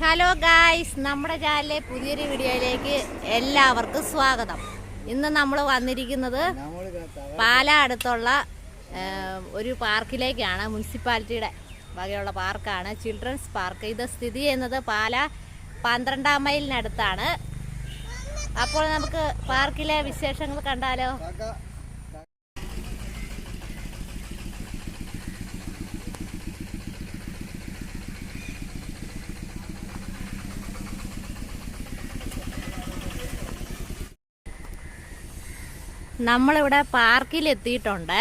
Hello guys നമ്മുടെ ചാനലിലെ പുതിയൊരു വീഡിയോയിലേക്ക് എല്ലാവർക്കും സ്വാഗതം. ഇന്ന് നമ്മൾ വന്നിരിക്കുന്നത് പാല അടുത്തുള്ള ഒരു പാർക്കിലേക്കാണ് മുനിസിപ്പാലിറ്റിയുടെ വകയുള്ള പാർക്കാണ് ചിൽഡ്രൻസ് പാർക്ക് ഇത് സ്ഥിതി ചെയ്യുന്നത് പാല പന്ത്രണ്ടാം മൈലിനടുത്താണ്. അപ്പോൾ നമുക്ക് പാർക്കിലെ വിശേഷങ്ങൾ കണ്ടാലോ? നമ്മളിവിടെ പാർക്കിൽ എത്തിയിട്ടുണ്ട്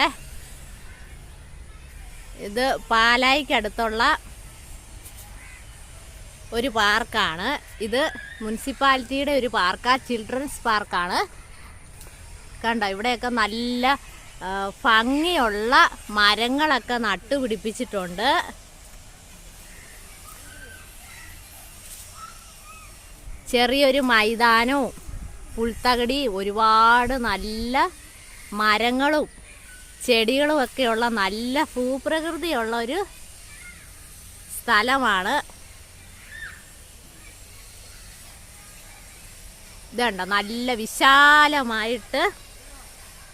ഇത് പാലായിക്കടുത്തുള്ള ഒരു പാർക്കാണ്. ഇത് മുനിസിപ്പാലിറ്റിയുടെ ഒരു പാർക്കാണ് ചിൽഡ്രൻസ് പാർക്കാണ്. കണ്ടോ ഇവിടെയൊക്കെ നല്ല ഭംഗിയുള്ള മരങ്ങളൊക്കെ നട്ടുപിടിപ്പിച്ചിട്ടുണ്ട്. ചെറിയൊരു മൈതാനവും പുൽത്തകടി ഒരുപാട് നല്ല മരങ്ങളും ചെടികളും ഒക്കെയുള്ള നല്ല ഭൂപ്രകൃതിയുള്ള ഒരു സ്ഥലമാണ്. ഇതുണ്ട്? നല്ല വിശാലമായിട്ട്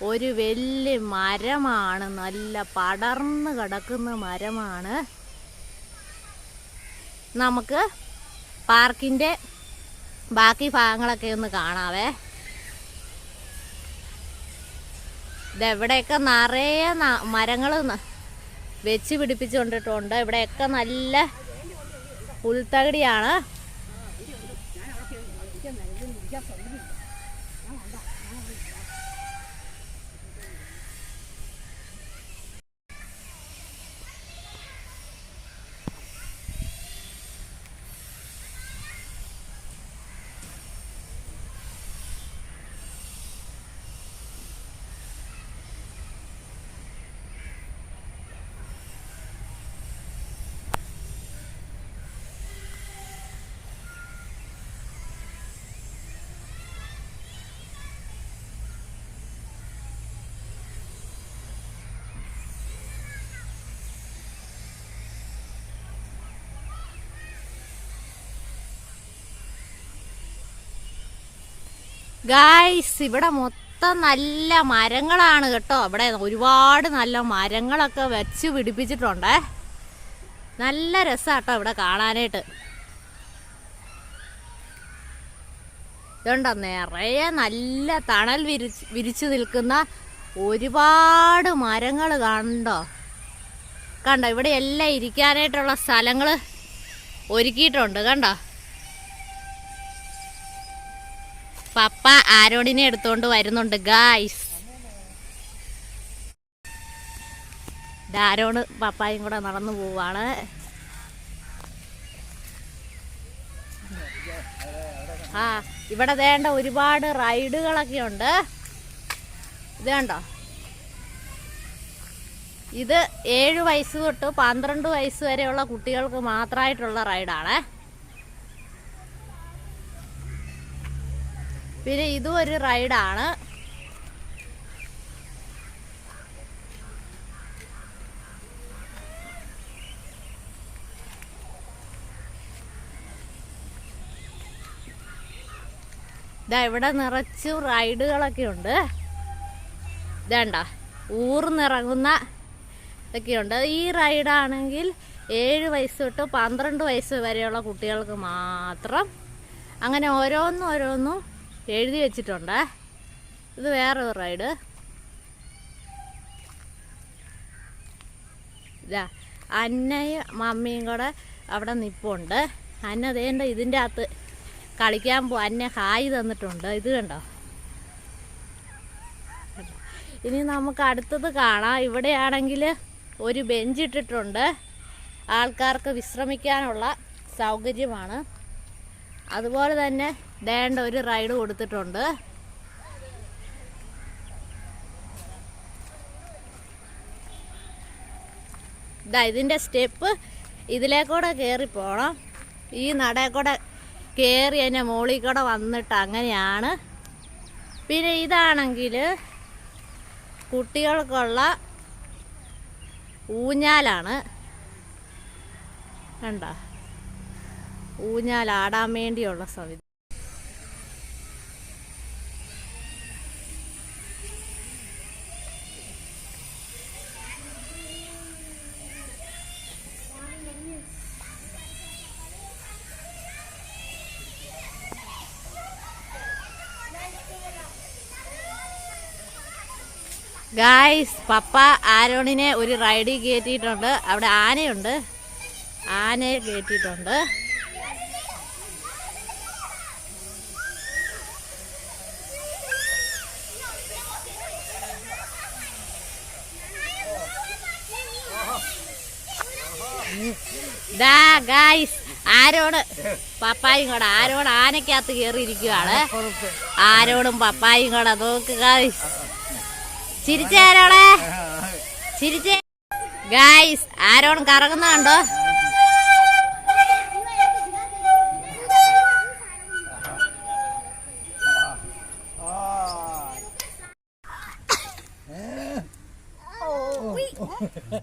ഒരു വലിയ മരമാണ്. നല്ല പടർന്ന് കിടക്കുന്ന മരമാണ്. നമുക്ക് പാർക്കിന്റെ ബാക്കി ഭാഗങ്ങളൊക്കെ ഒന്ന് കാണാവേ. ഇതെവിടെയൊക്കെ നിറയെ മരങ്ങൾ വെച്ച് പിടിപ്പിച്ചുകൊണ്ടിട്ടുണ്ട്. ഇവിടെയൊക്കെ നല്ല പുൽത്തകടിയാണ്. ഗായ്സ് ഇവിടെ മൊത്തം നല്ല മരങ്ങളാണ് കേട്ടോ. ഇവിടെ ഒരുപാട് നല്ല മരങ്ങളൊക്കെ വെച്ച് പിടിപ്പിച്ചിട്ടുണ്ട്. നല്ല രസാട്ടോ ഇവിടെ കാണാനായിട്ട്. ഇതുണ്ടോ നിറയെ നല്ല തണൽ വിരിച്ച് വിരിച്ചു നിൽക്കുന്ന ഒരുപാട് മരങ്ങൾ കണ്ടോ? കണ്ടോ ഇവിടെ എല്ലാം ഇരിക്കാനായിട്ടുള്ള സ്ഥലങ്ങൾ ഒരുക്കിയിട്ടുണ്ട് കണ്ടോ? പപ്പ ആരോടിനെ എടുത്തോണ്ട് വരുന്നുണ്ട് ഗായ്സ് ആരോട് പപ്പായും കൂടെ നടന്നു പോവാണ്. ആ ഇവിടെ വേണ്ട ഒരുപാട് റൈഡുകളൊക്കെ ഉണ്ട്. ഇത് കണ്ടോ? ഇത് ഏഴ് വയസ്സ് തൊട്ട് പന്ത്രണ്ട് വയസ്സ് വരെയുള്ള കുട്ടികൾക്ക് മാത്രമായിട്ടുള്ള റൈഡാണേ. പിന്നെ ഇതും ഒരു റൈഡാണ്. ഇതാ ഇവിടെ നിറച്ചു റൈഡുകളൊക്കെ ഉണ്ട്. ഇതേണ്ട ഊർന്നിറങ്ങുന്ന ഇതൊക്കെയുണ്ട് ഈ റൈഡാണെങ്കിൽ ഏഴ് വയസ്സ് തൊട്ട് പന്ത്രണ്ട് വയസ്സ് വരെയുള്ള കുട്ടികൾക്ക് മാത്രം. അങ്ങനെ ഓരോന്നും ഓരോന്നും എഴുതി വെച്ചിട്ടുണ്ട്. ഇത് വേറെ ഒരു റൈഡ്. ഇതാ അന്നയും മമ്മിയും കൂടെ അവിടെ നിപ്പുണ്ട്. അന്ന അതേണ്ട ഇതിന്റെ അകത്ത് കളിക്കാൻ പോ അന്നെ ഹായ് തന്നിട്ടുണ്ട്. ഇത് കണ്ടോ? ഇനി നമുക്ക് അടുത്തത് കാണാം. ഇവിടെയാണെങ്കിൽ ഒരു ബെഞ്ച് ഇട്ടിട്ടുണ്ട്. ആൾക്കാർക്ക് വിശ്രമിക്കാനുള്ള സൗകര്യമാണ്. അതുപോലെ തന്നെ ദേണ്ട ഒരു റൈഡ് കൊടുത്തിട്ടുണ്ട്. ഇതാ ഇതിന്റെ സ്റ്റെപ്പ് ഇതിലേക്കൂടെ കയറി പോകണം ഈ നടേക്കൂടെ കൂടെ കയറി അതിന്റെ മുകളിൽ കൂടെ വന്നിട്ട് അങ്ങനെയാണ്. പിന്നെ ഇതാണെങ്കിൽ കുട്ടികൾക്കുള്ള ഊഞ്ഞാലാണ്. കണ്ട? ഊഞ്ഞാലാടാൻ വേണ്ടിയുള്ള സംവിധാനം ഗായ്സ് പപ്പ ആരോണിനെ ഒരു റൈഡിൽ കയറ്റിയിട്ടുണ്ട് അവിടെ ആനയുണ്ട്. ആനയെ കയറ്റിയിട്ടുണ്ട് ദാ ഗായ്സ് ആരോട് പപ്പായും കൂടെ. ആരോട് ആനക്കകത്ത് കയറിയിരിക്കുവാണ് ആരോടും പപ്പായും കൂടെ. നോക്ക് ഗായ്സ് ചിരിച്ചേ ആരോളെ ചിരിച്ചേ. ഗായ്സ് ആരോൺ കറങ്ങുന്നുണ്ടോ? അവൻ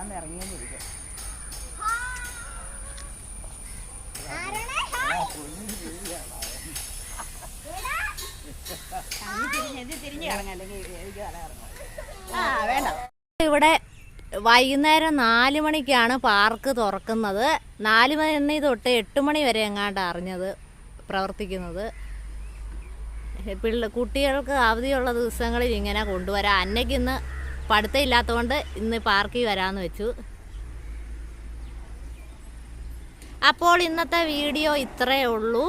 ആ ഇറങ്ങിയെന്നിരിക്കും ഇവിടെ വൈകുന്നേരം നാല് മണിക്കാണ് പാർക്ക് തുറക്കുന്നത്. നാല് മണി തൊട്ട് എട്ട് മണി വരെ എങ്ങാണ്ട് അറിഞ്ഞത് പ്രവർത്തിക്കുന്നത്. പിള്ള കുട്ടികൾക്ക് അവധിയുള്ള ദിവസങ്ങളിൽ ഇങ്ങനെ കൊണ്ടുവരാം. അന്നയ്ക്ക് ഇന്ന് പഠിത്തം ഇല്ലാത്തതുകൊണ്ട് ഇന്ന് പാർക്കിൽ വരാമെന്ന് വെച്ചു. അപ്പോൾ ഇന്നത്തെ വീഡിയോ ഇത്രയേ ഉള്ളൂ.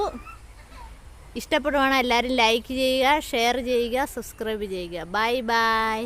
ഇഷ്ടപ്പെടുവാണെങ്കിൽ എല്ലാവരും ലൈക്ക് ചെയ്യുക ഷെയർ ചെയ്യുക സബ്സ്ക്രൈബ് ചെയ്യുക. Bye bye.